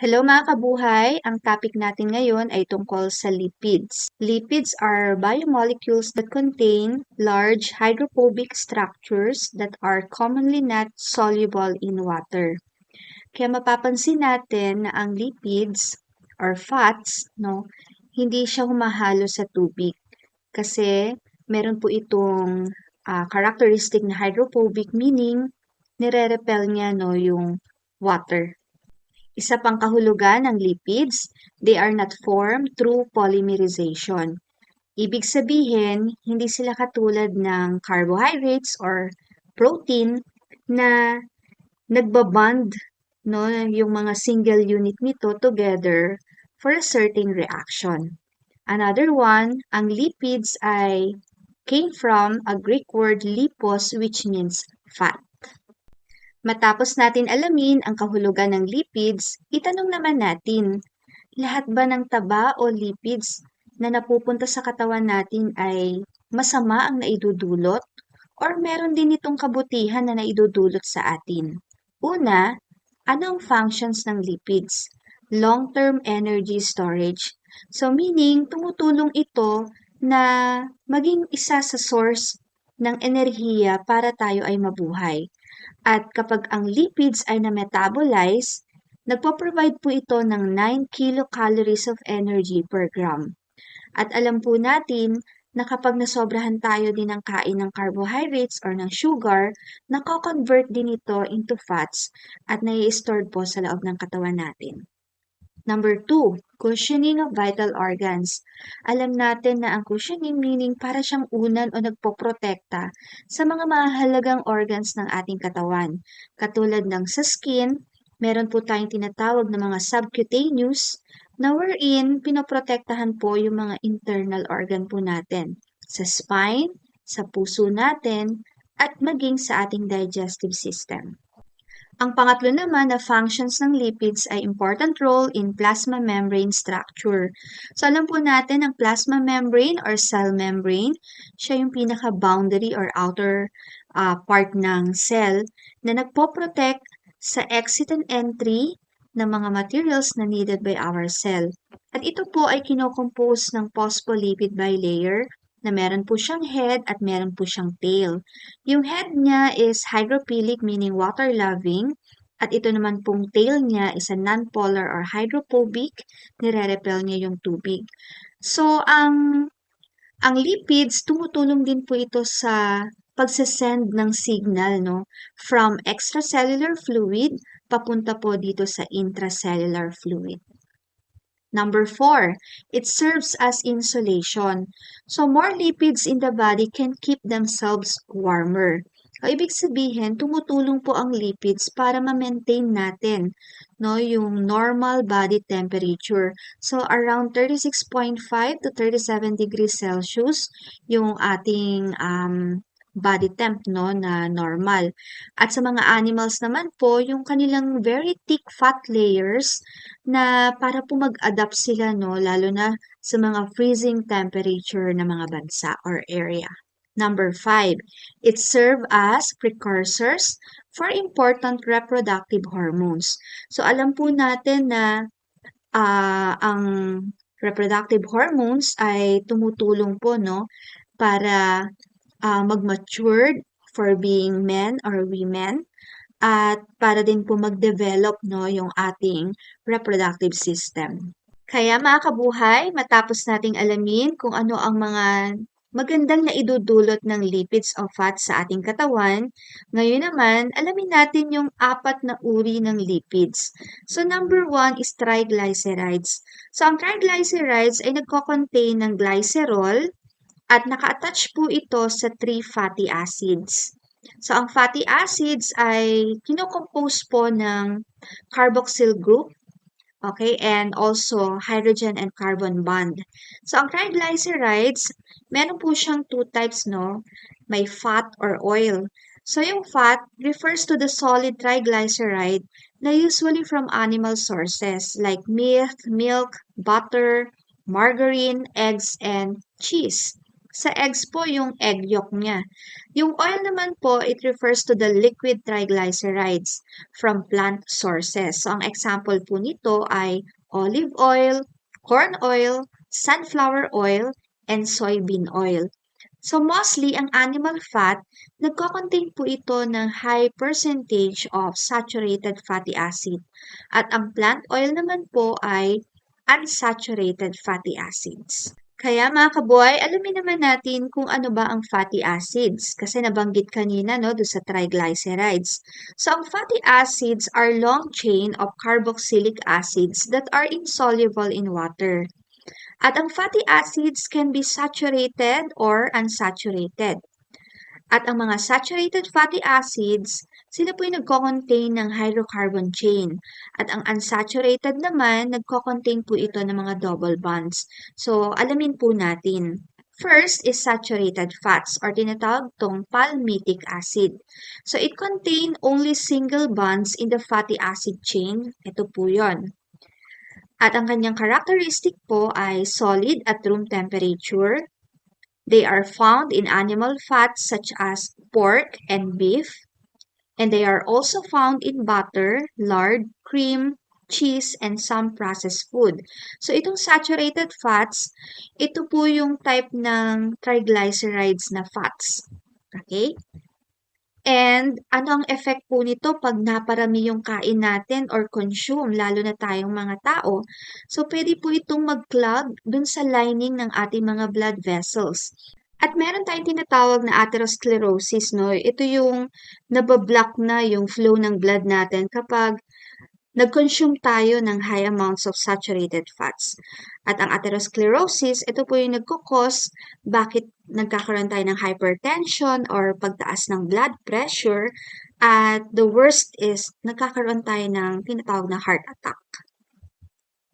Hello mga kabuhay! Ang topic natin ngayon ay tungkol sa lipids. Lipids are biomolecules that contain large hydrophobic structures that are commonly not soluble in water. Kaya mapapansin natin na ang lipids or fats, no, hindi siya humahalo sa tubig kasi meron po itong uh, characteristic na hydrophobic meaning nire-repel niya no yung water. Isa pang kahulugan ng lipids, they are not formed through polymerization. Ibig sabihin, hindi sila katulad ng carbohydrates or protein na nagbaband no, yung mga single unit nito together for a certain reaction. Another one, ang lipids ay came from a Greek word lipos which means fat. Matapos natin alamin ang kahulugan ng lipids, itanong naman natin, lahat ba ng taba o lipids na napupunta sa katawan natin ay masama ang naidudulot or meron din itong kabutihan na naidudulot sa atin? Una, ano ang functions ng lipids? Long-term energy storage. So meaning, tumutulong ito na maging isa sa source ng enerhiya para tayo ay mabuhay. At kapag ang lipids ay na-metabolize, nagpo-provide po ito ng 9 kilocalories of energy per gram. At alam po natin na kapag nasobrahan tayo din ng kain ng carbohydrates or ng sugar, nako-convert din ito into fats at nai-stored po sa loob ng katawan natin. Number 2, cushioning of vital organs. Alam natin na ang cushioning meaning para siyang unan o nagpoprotekta sa mga mahalagang organs ng ating katawan. Katulad ng sa skin, meron po tayong tinatawag na mga subcutaneous na wherein pinoprotektahan po yung mga internal organ po natin. Sa spine, sa puso natin, at maging sa ating digestive system. Ang pangatlo naman na functions ng lipids ay important role in plasma membrane structure. So alam po natin ang plasma membrane or cell membrane, siya yung pinaka-boundary or outer uh, part ng cell na nagpo-protect sa exit and entry ng mga materials na needed by our cell. At ito po ay kinocompose ng phospholipid bilayer na meron po siyang head at meron po siyang tail. Yung head niya is hydrophilic meaning water-loving at ito naman pong tail niya is a non-polar or hydrophobic, nire-repel niya yung tubig. So, ang, ang lipids, tumutulong din po ito sa pagsasend ng signal no, from extracellular fluid papunta po dito sa intracellular fluid. Number four, it serves as insulation. So, more lipids in the body can keep themselves warmer. O, ibig sabihin, tumutulong po ang lipids para ma-maintain natin no, yung normal body temperature. So, around 36.5 to 37 degrees Celsius yung ating um, body temp no na normal. At sa mga animals naman po, yung kanilang very thick fat layers na para po mag-adapt sila no lalo na sa mga freezing temperature na mga bansa or area. Number 5, it serve as precursors for important reproductive hormones. So alam po natin na uh, ang reproductive hormones ay tumutulong po no para uh, mag-matured for being men or women at para din po mag-develop no yung ating reproductive system. Kaya mga kabuhay, matapos nating alamin kung ano ang mga magandang na idudulot ng lipids o fats sa ating katawan, ngayon naman, alamin natin yung apat na uri ng lipids. So number one is triglycerides. So ang triglycerides ay nagko-contain ng glycerol, at naka-attach po ito sa three fatty acids. So, ang fatty acids ay kinocompose po ng carboxyl group, okay, and also hydrogen and carbon bond. So, ang triglycerides, meron po siyang two types, no? May fat or oil. So, yung fat refers to the solid triglyceride na usually from animal sources like meat, milk, butter, margarine, eggs, and cheese. Sa eggs po, yung egg yolk niya. Yung oil naman po, it refers to the liquid triglycerides from plant sources. So, ang example po nito ay olive oil, corn oil, sunflower oil, and soybean oil. So mostly, ang animal fat, nagko-contain po ito ng high percentage of saturated fatty acid. At ang plant oil naman po ay unsaturated fatty acids. Kaya mga kaboy, alamin naman natin kung ano ba ang fatty acids. Kasi nabanggit kanina no, do sa triglycerides. So ang fatty acids are long chain of carboxylic acids that are insoluble in water. At ang fatty acids can be saturated or unsaturated. At ang mga saturated fatty acids, sila po yung nagko-contain ng hydrocarbon chain. At ang unsaturated naman, nagko-contain po ito ng mga double bonds. So, alamin po natin. First is saturated fats or tinatawag tong palmitic acid. So, it contain only single bonds in the fatty acid chain. Ito po yon. At ang kanyang characteristic po ay solid at room temperature, They are found in animal fats such as pork and beef, and they are also found in butter, lard, cream, cheese, and some processed food. So, itong saturated fats, ito po yung type ng triglycerides na fats. Okay? And ano ang effect po nito pag naparami yung kain natin or consume, lalo na tayong mga tao? So, pwede po itong mag-clog dun sa lining ng ating mga blood vessels. At meron tayong tinatawag na atherosclerosis, no? Ito yung nabablock na yung flow ng blood natin kapag nag-consume tayo ng high amounts of saturated fats. At ang atherosclerosis, ito po yung nagkukos bakit nagkakaroon tayo ng hypertension or pagtaas ng blood pressure. At the worst is, nagkakaroon tayo ng tinatawag na heart attack.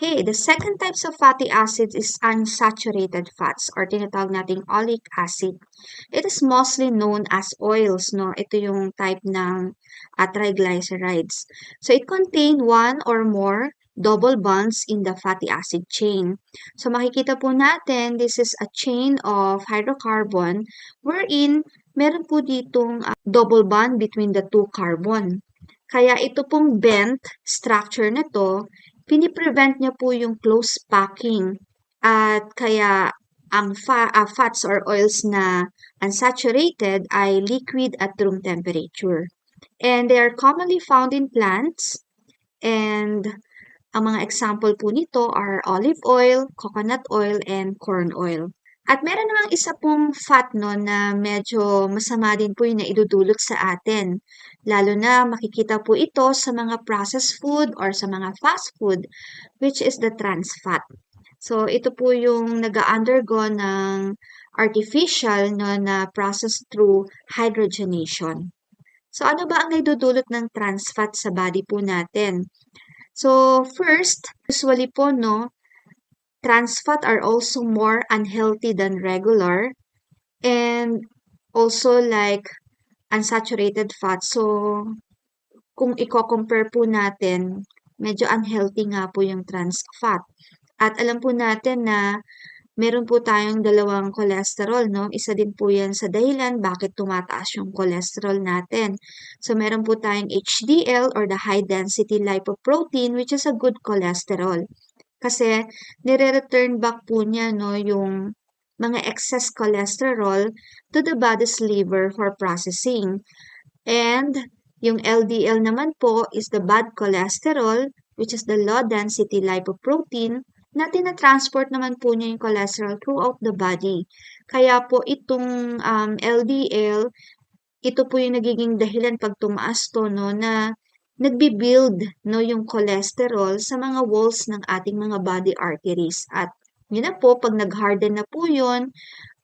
Okay, the second types of fatty acids is unsaturated fats or tinatawag nating oleic acid. It is mostly known as oils, no? Ito yung type ng uh, triglycerides. So it contain one or more double bonds in the fatty acid chain. So makikita po natin, this is a chain of hydrocarbon wherein meron po ditong uh, double bond between the two carbon. Kaya ito pong bent structure na to piniprevent niya po yung close packing at kaya ang fa uh, fats or oils na unsaturated ay liquid at room temperature. And they are commonly found in plants and ang mga example po nito are olive oil, coconut oil, and corn oil. At meron namang isa pong fat no, na medyo masama din po yung naidudulot sa atin. Lalo na makikita po ito sa mga processed food or sa mga fast food, which is the trans fat. So, ito po yung nag-undergo ng artificial no, na process through hydrogenation. So, ano ba ang naidudulot ng trans fat sa body po natin? So, first, usually po, no, trans fat are also more unhealthy than regular and also like unsaturated fat. So, kung i-compare po natin, medyo unhealthy nga po yung trans fat. At alam po natin na meron po tayong dalawang cholesterol, no? Isa din po yan sa dahilan bakit tumataas yung cholesterol natin. So, meron po tayong HDL or the high density lipoprotein which is a good cholesterol. Kasi nire-return back po niya no, yung mga excess cholesterol to the body's liver for processing. And yung LDL naman po is the bad cholesterol, which is the low density lipoprotein, na tinatransport naman po niya yung cholesterol throughout the body. Kaya po itong um, LDL, ito po yung nagiging dahilan pag tumaas to, no, na nagbi-build no, yung cholesterol sa mga walls ng ating mga body arteries. At yun na po, pag nag-harden na po yun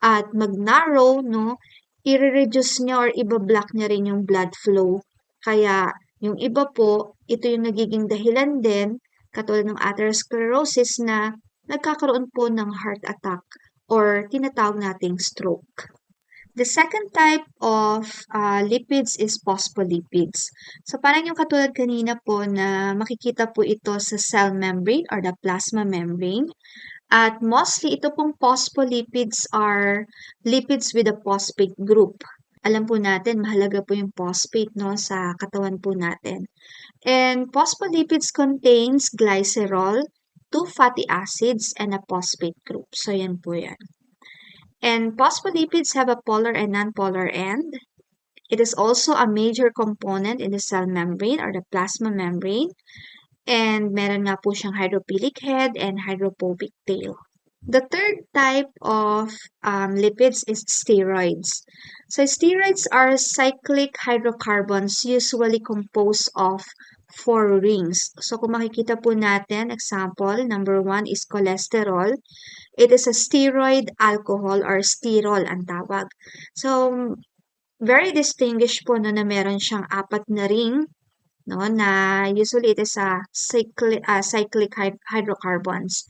at mag-narrow, no, i-reduce niya or i-block niya rin yung blood flow. Kaya yung iba po, ito yung nagiging dahilan din, katulad ng atherosclerosis na nagkakaroon po ng heart attack or tinatawag nating stroke. The second type of uh, lipids is phospholipids. So parang yung katulad kanina po na makikita po ito sa cell membrane or the plasma membrane. At mostly, ito pong phospholipids are lipids with a phosphate group. Alam po natin, mahalaga po yung phosphate no, sa katawan po natin. And phospholipids contains glycerol, two fatty acids, and a phosphate group. So, yan po yan. And phospholipids have a polar and nonpolar end. It is also a major component in the cell membrane or the plasma membrane. And meron nga po siyang hydrophilic head and hydrophobic tail. The third type of um, lipids is steroids. So steroids are cyclic hydrocarbons usually composed of four rings. So kung makikita po natin, example, number one is cholesterol. It is a steroid alcohol or sterol ang tawag. So very distinguished po no, na meron siyang apat na ring no na usually it is a cyclic uh, cyclic hyd hydrocarbons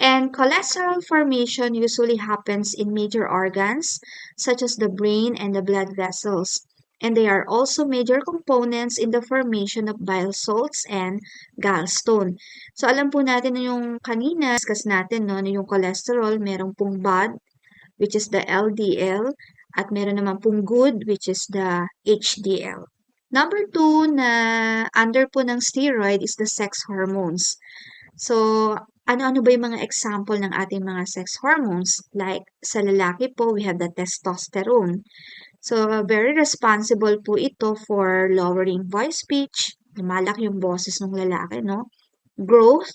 and cholesterol formation usually happens in major organs such as the brain and the blood vessels and they are also major components in the formation of bile salts and gallstone so alam po natin na yung kanina discuss natin no na yung cholesterol merong pong bad which is the LDL at meron naman pong good which is the HDL Number two na under po ng steroid is the sex hormones. So, ano-ano ba yung mga example ng ating mga sex hormones? Like, sa lalaki po, we have the testosterone. So, very responsible po ito for lowering voice pitch, lumalaki yung boses ng lalaki, no? Growth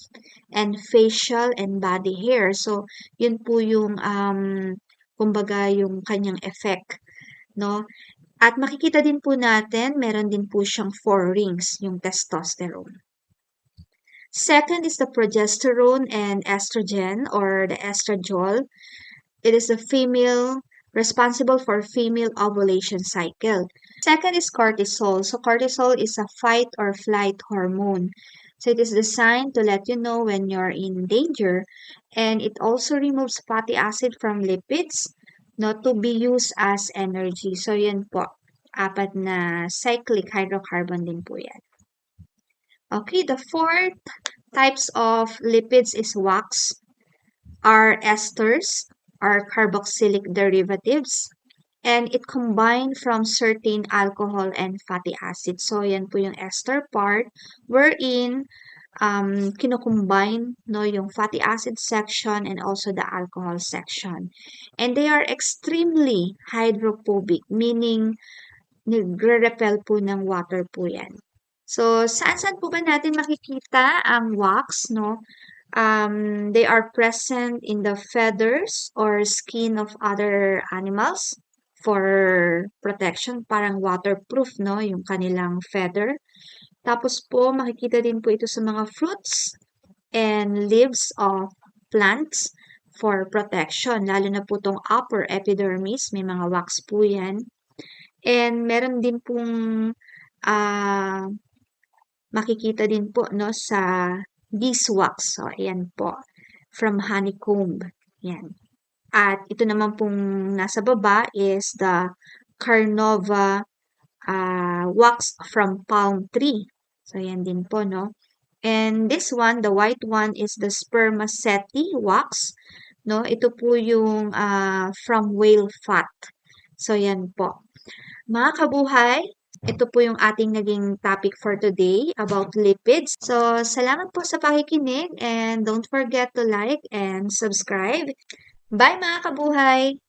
and facial and body hair. So, yun po yung, um, kumbaga, yung kanyang effect, no? At makikita din po natin, meron din po siyang four rings, yung testosterone. Second is the progesterone and estrogen or the estradiol. It is the female responsible for female ovulation cycle. Second is cortisol. So cortisol is a fight or flight hormone. So it is designed to let you know when you're in danger and it also removes fatty acid from lipids not to be used as energy. So, yan po. Apat na cyclic hydrocarbon din po yan. Okay, the fourth types of lipids is wax, are esters, are carboxylic derivatives, and it combined from certain alcohol and fatty acids. So, yan po yung ester part, wherein um, kinocombine no, yung fatty acid section and also the alcohol section. And they are extremely hydrophobic, meaning nagre-repel po ng water po yan. So, saan-saan po ba natin makikita ang wax, no? Um, they are present in the feathers or skin of other animals for protection, parang waterproof, no? Yung kanilang feather. Tapos po, makikita din po ito sa mga fruits and leaves of plants for protection. Lalo na po itong upper epidermis, may mga wax po yan. And meron din pong uh, makikita din po no, sa beeswax. So, ayan po. From honeycomb. Yan. At ito naman pong nasa baba is the Carnova uh, wax from palm tree. So, yan din po, no? And this one, the white one is the spermaceti wax. No? Ito po yung uh, from whale fat. So, yan po. Mga kabuhay, ito po yung ating naging topic for today about lipids. So, salamat po sa pakikinig and don't forget to like and subscribe. Bye mga kabuhay!